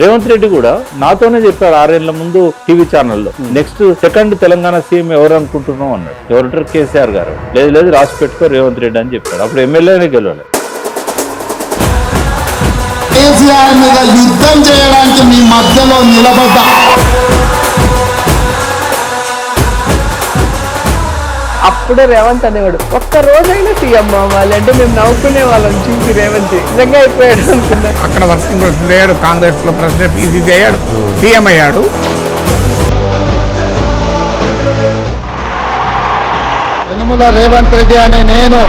రేవంత్ రెడ్డి కూడా నాతోనే చెప్పాడు ఆరేళ్ళ ముందు టీవీ ఛానల్లో. నెక్స్ట్ సెకండ్ తెలంగాణ సీఎం ఎవరు అనుకుంటున్నాం అన్నాడు. ఎవరంటారు? కేసీఆర్ గారు. లేదు లేదు రాసి పెట్టుకో రేవంత్ రెడ్డి అని చెప్పాడు. అప్పుడు ఎమ్మెల్యేనే గెలవలేదు కేసీఆర్ మీద యుద్ధం చేయడానికి మీ మధ్యలో నిలబడ్డా? అప్పుడే రేవంత్ అనేవాడు ఒక్క రోజైనా సీఎం అవ్వాలి అంటే మేము నవ్వుకునే వాళ్ళం చూసి రేవంత్ నిజంగా అయిపోయాడు అనుకున్నా అక్కడ వర్కింగ్ ప్రెసిడెంట్ అయ్యాడు కాంగ్రెస్లో ప్రెసిడెంట్ పీసీసీ అయ్యాడు సీఎం అయ్యాడు. యనుమల రేవంత్ రెడ్డి అనే నేను